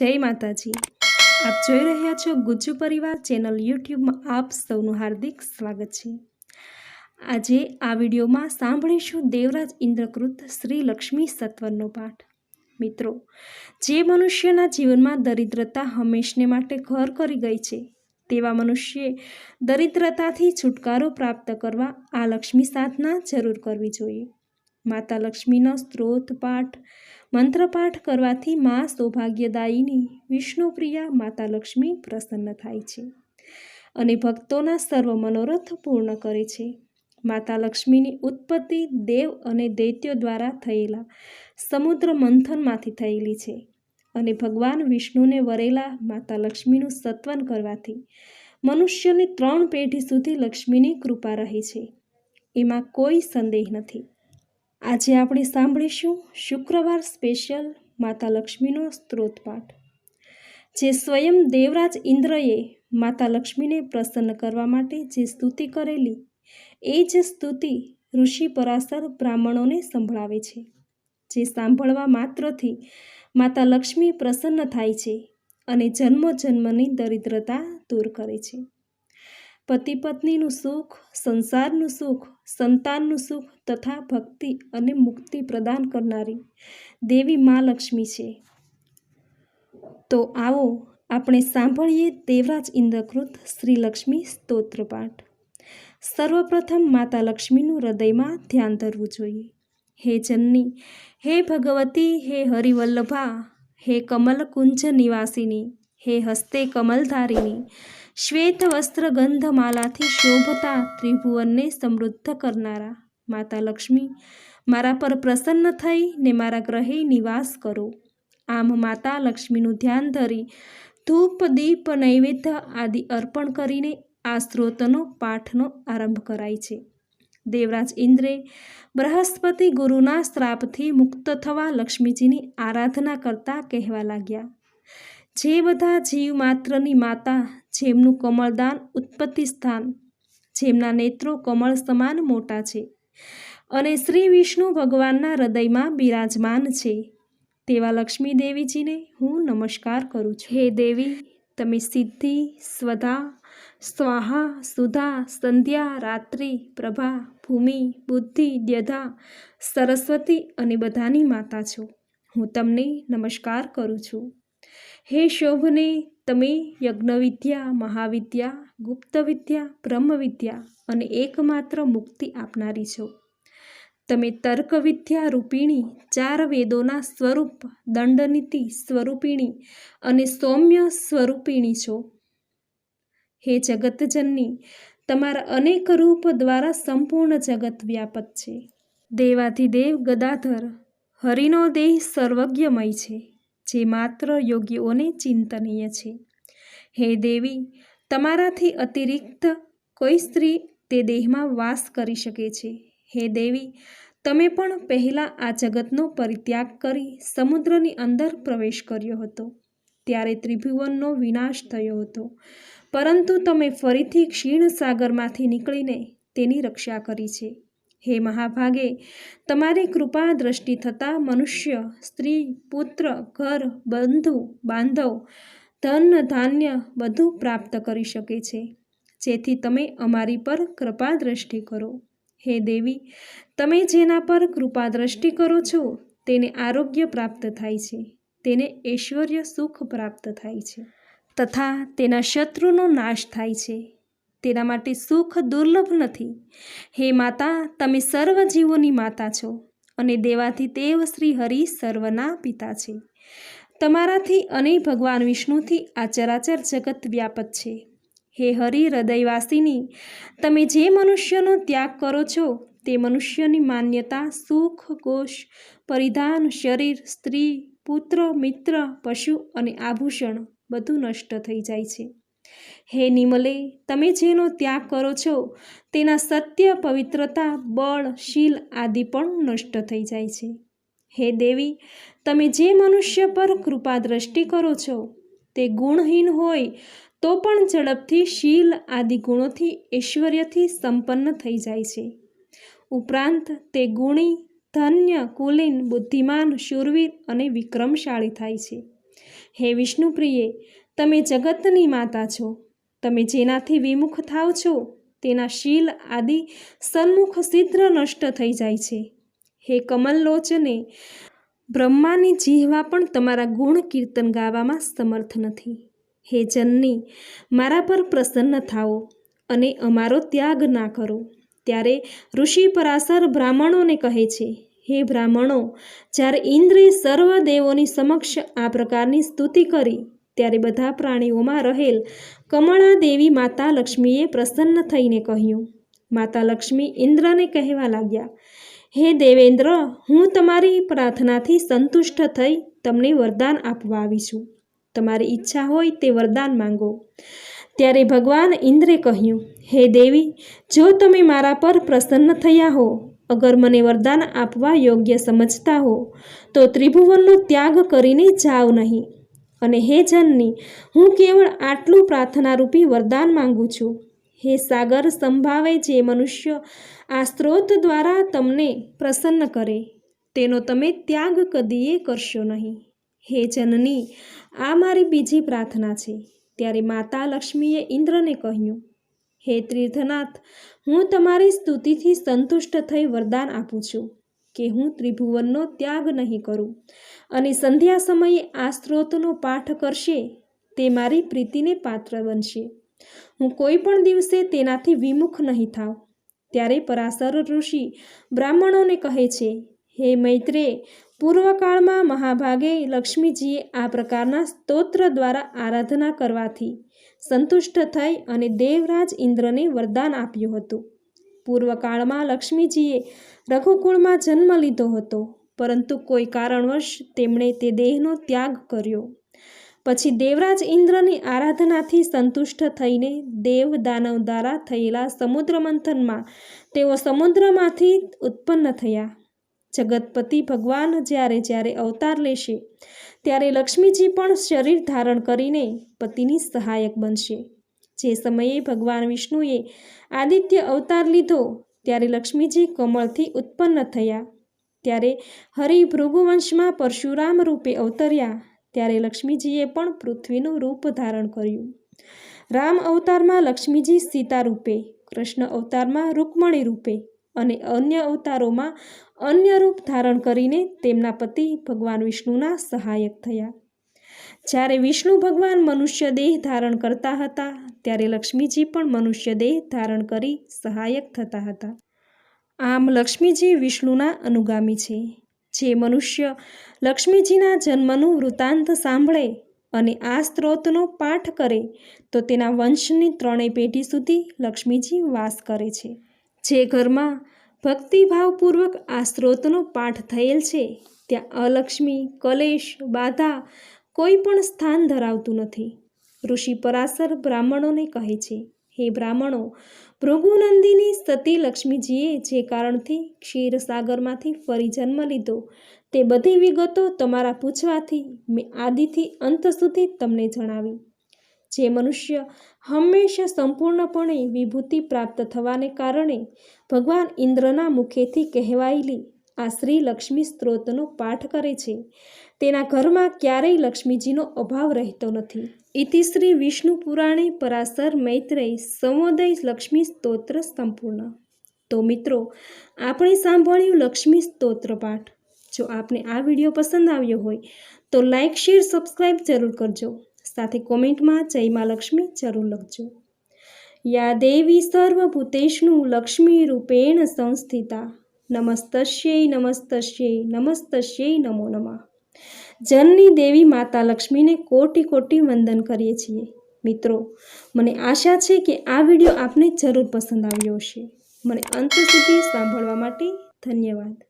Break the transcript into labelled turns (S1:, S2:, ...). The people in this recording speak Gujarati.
S1: જય માતાજી. આપ જોઈ રહ્યા છો ગુજ્જુ પરિવાર ચેનલ યુટ્યુબમાં આપ સૌનું હાર્દિક સ્વાગત છે. આજે આ વિડીયોમાં સાંભળીશું દેવરાજ ઇન્દ્રકૃત શ્રી લક્ષ્મી સત્વરનો પાઠ. મિત્રો, જે મનુષ્યના જીવનમાં દરિદ્રતા હંમેશને માટે ઘર કરી ગઈ છે, તેવા મનુષ્યે દરિદ્રતાથી છુટકારો પ્રાપ્ત કરવા આ લક્ષ્મી સાધના જરૂર કરવી જોઈએ. માતા લક્ષ્મીનો સ્ત્રોત પાઠ મંત્રપાઠ કરવાથી મા સૌભાગ્યદાયીની વિષ્ણુપ્રિયા માતા લક્ષ્મી પ્રસન્ન થાય છે અને ભક્તોના સર્વ મનોરથ પૂર્ણ કરે છે. માતા લક્ષ્મીની ઉત્પત્તિ દેવ અને દૈત્યો દ્વારા થયેલા સમુદ્ર મંથનમાંથી થયેલી છે અને ભગવાન વિષ્ણુને વરેલા માતા લક્ષ્મીનું સત્વન કરવાથી મનુષ્યની ત્રણ પેઢી સુધી લક્ષ્મીની કૃપા રહે છે. એમાં કોઈ સંદેહ નથી. આજે આપણે સાંભળીશું શુક્રવાર સ્પેશિયલ માતા લક્ષ્મીનો સ્ત્રોત પાઠ, જે સ્વયં દેવરાજ ઇન્દ્રએ માતા લક્ષ્મીને પ્રસન્ન કરવા માટે જે સ્તુતિ કરેલી, એ જ સ્તુતિ ઋષિ પરાશર બ્રાહ્મણોને સંભળાવે છે, જે સાંભળવા માત્રથી માતા લક્ષ્મી પ્રસન્ન થાય છે અને જન્મો જન્મની દરિદ્રતા દૂર કરે છે. પતિ પત્નીનું સુખ, સંસારનું સુખ, સંતાનનું સુખ તથા ભક્તિ અને મુક્તિ પ્રદાન કરનારી દેવી મા લક્ષ્મી છે. તો આવો આપણે સાંભળીએ દેવરાજ ઇન્દ્રકૃત શ્રી લક્ષ્મી સ્તોત્રપાઠ સર્વપ્રથમ માતા લક્ષ્મીનું હૃદયમાં ધ્યાન ધરવું જોઈએ. હે જનની, હે ભગવતી, હે હરિવલ્લભા, હે કમલકુંજ નિવાસીની, હે હસ્તે કમલધારિણી શ્વેત વસ્ત્ર ગંધમાલાથી શોભતા ત્રિભુવનને સમૃદ્ધ કરનારા. માતા લક્ષ્મી, મારા પર પ્રસન્ન થઈ ને મારા ગ્રહે નિવાસ કરો. આમ માતા લક્ષ્મીનું ધ્યાન ધરી ધૂપ, દીપ, નૈવેદ્ય આદિ અર્પણ કરીને આ સ્ત્રોતનો પાઠનો આરંભ કરાય છે. દેવરાજ ઇન્દ્રે બૃહસ્પતિ ગુરુના શ્રાપથી મુક્ત થવા લક્ષ્મીજીની આરાધના કરતા કહેવા લાગ્યા. જે બધા જીવ માત્રની માતા જેમનું કમળદાન ઉત્પત્તિ સ્થાન, જેમના નેત્રો કમળ સમાન મોટા છે અને શ્રી વિષ્ણુ ભગવાનના હૃદયમાં બિરાજમાન છે. તેવા લક્ષ્મી દેવીજીને હું નમસ્કાર કરું છું. હે દેવી, તમે સિદ્ધિ, સ્વધા, સ્વાહા, સુધા, સંધ્યા, રાત્રિ, પ્રભા, ભૂમિ, બુદ્ધિ દ્યધા સરસ્વતી અને બધાની માતા છો. હું તમને નમસ્કાર કરું છું. હે શોભને, તમે યજ્ઞવિદ્યા, મહાવિદ્યા ગુપ્ત વિદ્યા બ્રહ્મવિદ્યા અને એકમાત્ર મુક્તિ આપનારી છો. તમે તર્ક વિદ્યા રૂપિણી, ચાર વેદોના સ્વરૂપ, દંડનીતિ સ્વરૂપિણી અને સૌમ્ય સ્વરૂપિણી છો. હે જગતજનની, તમારા અનેક રૂપ દ્વારા સંપૂર્ણ જગત વ્યાપક છે. દેવાધિદેવ ગદાધર, હરિનો દેહ સર્વજ્ઞમય છે. જે માત્ર યોગીઓને ચિંતનીય છે. હે દેવી, તમારાથી અતિરિક્ત કોઈ સ્ત્રી તે દેહમાં વાસ કરી શકે છે. હે દેવી, તમે પણ પહેલાં આ જગતનો પરિત્યાગ કરી સમુદ્રની અંદર પ્રવેશ કર્યો હતો. ત્યારે ત્રિભુવનનો વિનાશ થયો હતો. પરંતુ તમે ફરીથી ક્ષીણ સાગરમાંથી નીકળીને તેની રક્ષા કરી છે. હે મહાભાગે, તમારી કૃપા દ્રષ્ટિ થતાં મનુષ્ય, સ્ત્રી, પુત્ર, ઘર, બંધુ, બાંધવ, ધન, ધાન્ય બધું પ્રાપ્ત કરી શકે છે. જેથી તમે અમારી પર કૃપા દ્રષ્ટિ કરો. હે દેવી, તમે જેના પર કૃપા દ્રષ્ટિ કરો છો, તેને આરોગ્ય પ્રાપ્ત થાય છે. તેને ઐશ્વર્ય સુખ પ્રાપ્ત થાય છે. તથા તેના શત્રુનો નાશ થાય છે. તેના માટે સુખ દુર્લભ નથી. હે માતા, તમે સર્વ જીવોની માતા છો અને દેવાથી દેવ શ્રી હરિ સર્વના પિતા છે. તમારાથી અને ભગવાન વિષ્ણુથી આ ચરાચર જગત વ્યાપક છે. હે હરિ હૃદયવાસીની, તમે જે મનુષ્યનો ત્યાગ કરો છો, તે મનુષ્યની માન્યતા, સુખ કોષ પરિધાન, શરીર, સ્ત્રી, પુત્ર, મિત્ર, પશુ અને આભૂષણ બધું નષ્ટ થઈ જાય છે. હે નિમલે, તમે જેનો ત્યાગ કરો છો, તેના સત્ય, પવિત્રતા, બળ, શીલ આદિ પણ નષ્ટ થઈ જાય છે. હે દેવી, તમે જે મનુષ્ય પર કૃપા દ્રષ્ટિ કરો છો, તે ગુણહીન હોય, તો પણ ઝડપથી શીલ આદિ ગુણોથી, ઐશ્વર્યથી સંપન્ન થઈ જાય છે. ઉપરાંત, તે ગુણી, ધન્ય, કુલીન, બુદ્ધિમાન, શૂરવીર અને વિક્રમશાળી થાય છે. હે વિષ્ણુપ્રિયે તમે જગતની માતા છો. તમે જેનાથી વિમુખ થાવ છો, તેના શીલ આદિ સન્મુખ સિદ્ધ નષ્ટ થઈ જાય છે. હે કમલલોચને, બ્રહ્માની જીહવા પણ તમારા ગુણ કીર્તન ગાવામાં સમર્થ નથી. હે જનની, મારા પર પ્રસન્ન થાઓ અને અમારો ત્યાગ ના કરો. ત્યારે ઋષિ પરાસર બ્રાહ્મણોને કહે છે, હે બ્રાહ્મણો, જ્યારે ઇન્દ્રે સર્વ દેવોની સમક્ષ આ પ્રકારની સ્તુતિ કરી ત્યારે બધા પ્રાણીઓમાં રહેલ કમળા દેવી માતા લક્ષ્મીએ પ્રસન્ન થઈને કહ્યું, માતા લક્ષ્મી ઇન્દ્રને કહેવા લાગ્યા, હે દેવેન્દ્ર, હું તમારી પ્રાર્થનાથી સંતુષ્ટ થઈ તમને વરદાન આપવા આવી છું. તમારી ઈચ્છા હોય તે વરદાન માંગો. ત્યારે ભગવાન ઇન્દ્રે કહ્યું, હે દેવી, જો તમે મારા પર પ્રસન્ન થયા હો, અગર મને વરદાન આપવા યોગ્ય સમજતા હો, તો ત્રિભુવનનો ત્યાગ કરીને જાઓ નહીં. અને હે જનની, હું કેવળ આટલું પ્રાર્થનારૂપી વરદાન માંગુ છું. હે સાગર, સંભાવે જે મનુષ્ય આ સ્ત્રોત દ્વારા તમને પ્રસન્ન કરે, તેનો તમે ત્યાગ કદીએ કરશો નહીં. હે જનની, આ મારી બીજી પ્રાર્થના છે. ત્યારે માતા લક્ષ્મીએ ઇન્દ્રને કહ્યું, હે તીર્થનાથ, હું તમારી સ્તુતિથી સંતુષ્ટ થઈ વરદાન આપું છું કે હું ત્રિભુવનનો ત્યાગ નહીં કરું. અને સંધ્યા સમયે આ સ્ત્રોતનો પાઠ કરશે, તે મારી પ્રીતિને પાત્ર બનશે. હું કોઈ પણ દિવસે તેનાથી વિમુખ નહીં થાવ ત્યારે પરાશર ઋષિ બ્રાહ્મણોને કહે છે, હે મૈત્રે, પૂર્વકાળમાં મહાભાગે લક્ષ્મીજીએ આ પ્રકારના સ્તોત્ર દ્વારા આરાધના કરવાથી સંતુષ્ટ થઈ અને દેવરાજ ઇન્દ્રને વરદાન આપ્યું હતું. પૂર્વકાળમાં લક્ષ્મીજીએ રઘુકુળમાં જન્મ લીધો હતો. પરંતુ કોઈ કારણવશ તેમણે તે દેહનો ત્યાગ કર્યો. પછી દેવરાજ ઇન્દ્રની આરાધનાથી સંતુષ્ટ થઈને દેવ દાનવ દ્વારા થયેલા સમુદ્ર મંથનમાં તેઓ સમુદ્રમાંથી ઉત્પન્ન થયા. જગતપતિ ભગવાન જ્યારે જ્યારે અવતાર લેશે, ત્યારે લક્ષ્મીજી પણ શરીર ધારણ કરીને પતિની સહાયક બનશે. જે સમયે ભગવાન વિષ્ણુએ આદિત્ય અવતાર લીધો, ત્યારે લક્ષ્મીજી કમળથી ઉત્પન્ન થયા. ત્યારે હરિ ભૃગુવંશમાં પરશુરામ રૂપે અવતર્યા. ત્યારે લક્ષ્મીજીએ પણ પૃથ્વીનું રૂપ ધારણ કર્યું. રામ અવતારમાં લક્ષ્મીજી સીતા રૂપે, કૃષ્ણ અવતારમાં રૂકમણી રૂપે અને અન્ય અવતારોમાં અન્ય રૂપ ધારણ કરીને તેમના પતિ ભગવાન વિષ્ણુના સહાયક થયા. જ્યારે વિષ્ણુ ભગવાન મનુષ્ય દેહ ધારણ કરતા હતા, ત્યારે લક્ષ્મીજી પણ મનુષ્ય દેહ ધારણ કરી સહાયક થતા હતા. આમ લક્ષ્મીજી વિષ્ણુના અનુગામી છે. જે મનુષ્ય લક્ષ્મીજીના જન્મનું વૃત્તાંત સાંભળે અને આ સ્ત્રોતનો પાઠ કરે, તો તેના વંશની ત્રણેય પેઢી સુધી લક્ષ્મીજી વાસ કરે છે. જે ઘરમાં ભક્તિભાવપૂર્વક આ સ્ત્રોતનો પાઠ થયેલ છે, ત્યાં અલક્ષ્મી, કલેશ, બાધા કોઈ પણ સ્થાન ધરાવતું નથી. ઋષિ પરાશર બ્રાહ્મણોને કહે છે હે બ્રાહ્મણો, ભૃગુનંદિની સતી લક્ષ્મીજીએ જે કારણથી ક્ષીરસાગરમાંથી ફરી જન્મ લીધો, તે બધી વિગતો તમારા પૂછવાથી મેં આદિથી અંત સુધી તમને જણાવી. જે મનુષ્ય હંમેશા સંપૂર્ણપણે વિભૂતિ પ્રાપ્ત થવાને કારણે ભગવાન ઇન્દ્રના મુખેથી કહેવાયેલી આ શ્રી લક્ષ્મી સ્ત્રોતનો પાઠ કરે છે. તેના ઘરમાં ક્યારેય લક્ષ્મીજીનો અભાવ રહેતો નથી. ઇતિ શ્રી વિષ્ણુ પુરાણે પરાશર મૈત્રેય સંવોદય લક્ષ્મી સ્તોત્ર સંપૂર્ણ તો મિત્રો આપણે સાંભળ્યું લક્ષ્મી સ્તોત્ર પાઠ જો આપને આ વીડિયો પસંદ આવ્યો હોય તો લાઇક શેર સબસ્ક્રાઈબ જરૂર કરજો સાથે કોમેન્ટમાં જય લક્ષ્મી જરૂર લખજો યા દેવી સર્વભૂતેષ્ણુ લક્ષ્મી રૂપેણ સંસ્થિતા નમસ્તસ્યૈ નમસ્તસ્યૈ નમસ્તસ્યૈ નમો નમઃ જનની દેવી માતા લક્ષ્મીને કોટી કોટી વંદન કરીએ છીએ. મિત્રો, મને આશા છે કે આ વીડિયો આપને જરૂર પસંદ આવ્યો હશે. મને અંત સુધી સાંભળવા માટે ધન્યવાદ.